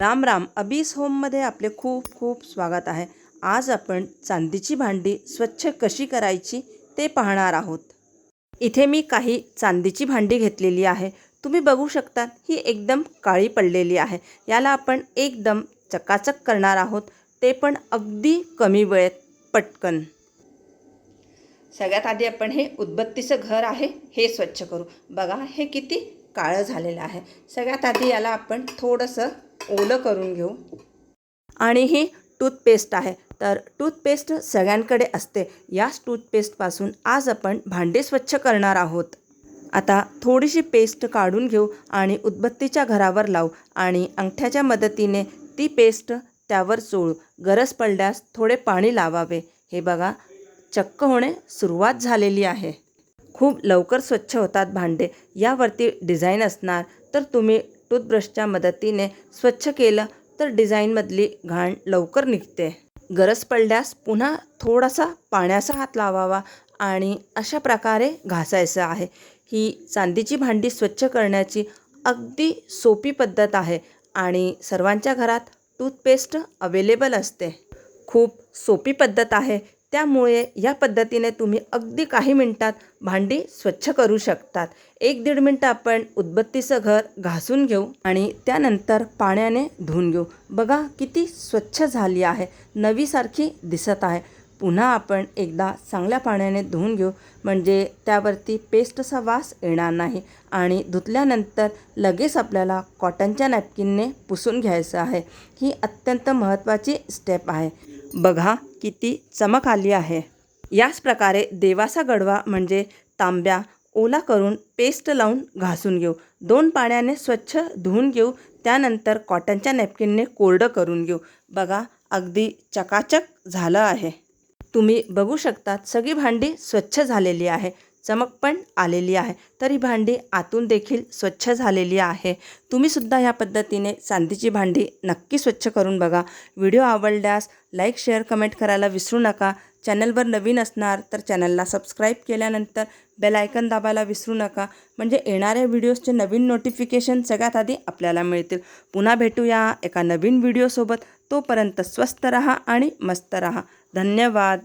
राम राम. अबीस होममध्ये आपले खूप खूप स्वागत आहे. आज आपण चांदीची भांडी स्वच्छ कशी करायची ते पाहणार आहोत. इथे मी काही चांदीची भांडी घेतलेली आहे. तुम्ही बघू शकता ही एकदम काळी पडलेली आहे. याला आपण एकदम चकाचक करणार आहोत. ते पण अगदी कमी वेळेत पटकन. सगळ्यात आधी आपण हे उदबत्तीचं घर आहे हे स्वच्छ करू. बघा हे किती काळं झालेलं आहे. सगळ्यात आधी याला आपण थोडंसं ओलं करून घेऊ. आणि ही टूथपेस्ट आहे. तर टूथपेस्ट सगळ्यांकडे असते. याच टूथपेस्टपासून आज आपण भांडे स्वच्छ करणार आहोत. आता थोडीशी पेस्ट काढून घेऊ आणि उदबत्तीच्या घरावर लावू आणि अंगठ्याच्या मदतीने ती पेस्ट त्यावर चोळू. गरज पडल्यास थोडे पाणी लावावे. हे बघा चक्क होणे सुरुवात झालेली आहे. खूप लवकर स्वच्छ होतात भांडे. यावरती डिझाईन असणार. तर तुम्ही टूथब्रशच्या मदतीने स्वच्छ केलं तर डिझाईनमधली घाण लवकर निघते. गरज पडल्यास पुन्हा थोडासा पाण्याचा हात लावावा आणि अशा प्रकारे घासायचं आहे. ही चांदीची भांडी स्वच्छ करण्याची अगदी सोपी पद्धत आहे आणि सर्वांच्या घरात टूथपेस्ट अवेलेबल असते. खूप सोपी पद्धत आहे त्यामुळे या पद्धतीने तुम्ही अगदी काही मिनटात भांडी स्वच्छ करू शकतात. एक दीड मिनटं आपण उदबत्तीचं घर घासून घेऊ आणि त्यानंतर पाण्याने धुवून घेऊ. बघा किती स्वच्छ झाली आहे. नवीसारखी दिसत आहे. पुन्हा आपण एकदा चांगल्या पाण्याने धुवून घेऊ. म्हणजे त्यावरती पेस्टचा वास येणार नाही. आणि धुतल्यानंतर लगेच आपल्याला कॉटनच्या नॅपकिनने पुसून घ्यायचं आहे. ही अत्यंत महत्त्वाची स्टेप आहे. बघा किती चमक आली आहे. याच प्रकारे देवाचा गडवा म्हणजे तांब्या ओला करून पेस्ट लावून घासून घेऊ. दोन पाण्याने स्वच्छ धुवून घेऊ. त्यानंतर कॉटनच्या नॅपकिनने कोरडं करून घेऊ. बघा अगदी चकाचक झालं आहे. तुम्ही बघू शकतात सगळी भांडी स्वच्छ झालेली आहे. चमक पण आलेली आहे. तर ही भांडी आतून देखील स्वच्छ झालेली आहे. तुम्हीसुद्धा ह्या पद्धतीने चांदीची भांडी नक्की स्वच्छ करून बघा. व्हिडिओ आवडल्यास लाईक शेअर कमेंट करायला विसरू नका. चॅनलवर नवीन असणार तर चॅनलला सबस्क्राईब केल्यानंतर बेल आयकन दाबायला विसरू नका. म्हणजे येणाऱ्या व्हिडिओजचे नवीन नोटिफिकेशन सगळ्यात आधी आपल्याला मिळतील. पुन्हा भेटूया एका नवीन व्हिडिओसोबत. तोपर्यंत स्वस्त रहा आणि मस्त रहा. धन्यवाद.